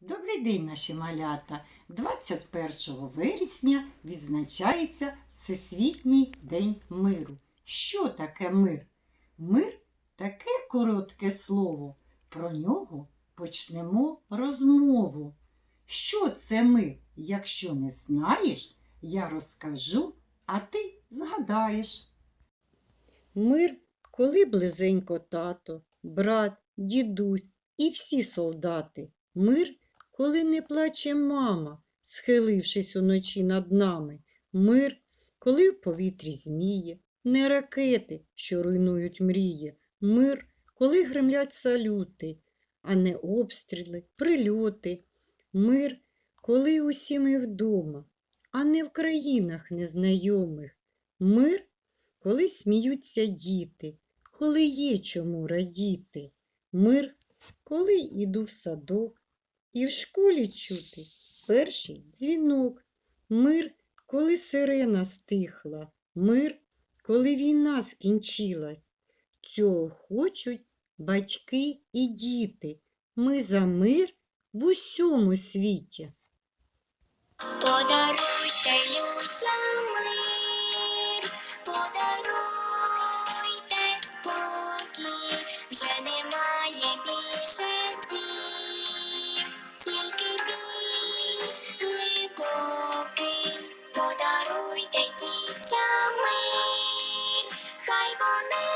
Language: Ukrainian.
Добрий день, наші малята! 21 вересня відзначається Всесвітній день миру. Що таке мир? Мир таке коротке слово. Про нього почнемо розмову. Що це мир? Якщо не знаєш, я розкажу, а ти згадаєш. Мир, коли близенько тато, брат, дідусь і всі солдати. Мир, коли не плаче мама, схилившись уночі над нами. Мир, коли в повітрі зміє, не ракети, що руйнують мрії. Мир, коли гремлять салюти, а не обстріли, прильоти. Мир, коли усі ми вдома, а не в країнах незнайомих. Мир, коли сміються діти, коли є чому радіти. Мир, коли іду в садок, і в школі чути перший дзвінок. Мир, коли сирена стихла, мир, коли війна скінчилась. Цього хочуть батьки і діти. Ми за мир в усьому світі. Подаруйте людям мир, подаруйте спокій, вже немає 最後の